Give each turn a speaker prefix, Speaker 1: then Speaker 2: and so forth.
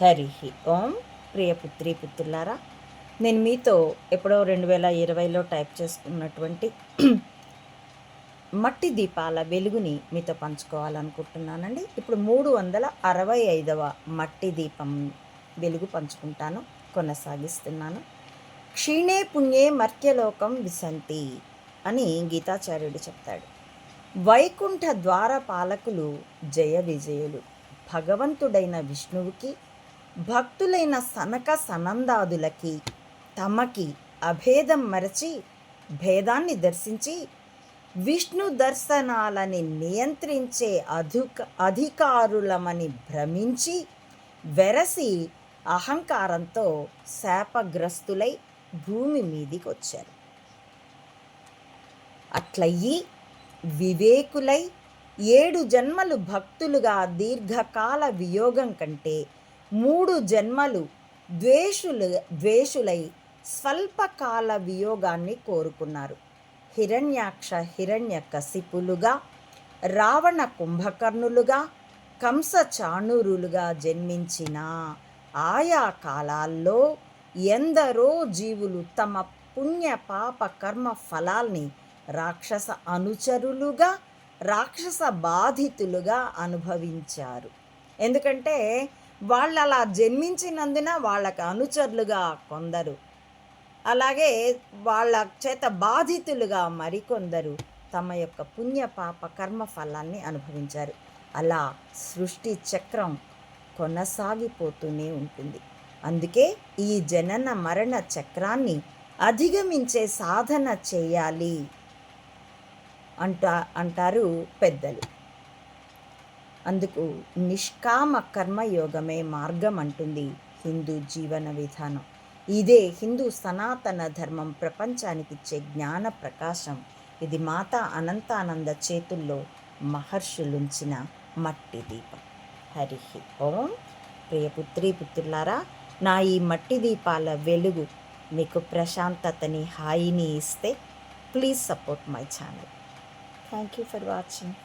Speaker 1: హరి ఓం ప్రియ పుత్రి పుత్రులారా నేను మీతో ఎప్పుడో రెండు వేల ఇరవైలో టైప్ చేసుకున్నటువంటి మట్టి దీపాల వెలుగుని మీతో పంచుకోవాలనుకుంటున్నానండి. ఇప్పుడు మూడు వందల అరవై ఐదవ మట్టి దీపం వెలుగు పంచుకుంటాను కొనసాగిస్తున్నాను. క్షీణే పుణ్యే మర్త్యలోకం విసంతి అని గీతాచార్యుడు చెప్తాడు. వైకుంఠ ద్వార పాలకులు జయ విజయులు. భగవంతుడైన విష్ణువుకి భక్తులైన సనక సనందాదులకి తమకి అభేదం మరచి భేదాన్ని దర్శించి విష్ణు దర్శనాలని నియంత్రించే అధుక అధికారులమని భ్రమించి వెరసి అహంకారంతో శాపగ్రస్తులై భూమి మీదికి వచ్చారు అట్లయ్యి వివేకులై ఏడు జన్మలు భక్తులుగా దీర్ఘకాల వియోగం కంటే మూడు జన్మలు ద్వేషులు ద్వేషులై స్వల్పకాల వియోగాన్ని కోరుకున్నారు. హిరణ్యాక్ష హిరణ్య కసిపులుగా రావణ కుంభకర్ణులుగా కంస చాణూరులుగా జన్మించిన ఆయా కాలాల్లో ఎందరో జీవులు తమ పుణ్య పాప కర్మ ఫలాల్ని రాక్షస అనుచరులుగా రాక్షస బాధితులుగా అనుభవించారు. ఎందుకంటే వాళ్ళు అలా జన్మించినందున వాళ్ళకి అనుచరులుగా కొందరు. అలాగే వాళ్ళ చేత బాధితులుగా మరికొందరు తమ యొక్క పుణ్య పాప కర్మ ఫలాన్ని అనుభవించారు. అలా సృష్టి చక్రం కొనసాగిపోతూనే ఉంటుంది. అందుకే ఈ జనన మరణ చక్రాన్ని అధిగమించే సాధన చేయాలి అంట అంటారు పెద్దలు. అందుకు నిష్కామ కర్మయోగమే మార్గం అంటుంది హిందూ జీవన విధానం. ఇదే హిందూ సనాతన ధర్మం ప్రపంచానికిచ్చే జ్ఞాన ప్రకాశం. ఇది మాత అనంతానంద చేతుల్లో మహర్షులుంచిన మట్టి దీపం. హరి ఓం. ప్రియపుత్రి పుత్రులారా నా ఈ మట్టి దీపాల వెలుగు మీకు ప్రశాంతతని హాయిని ఇస్తే please support my channel. Thank you for watching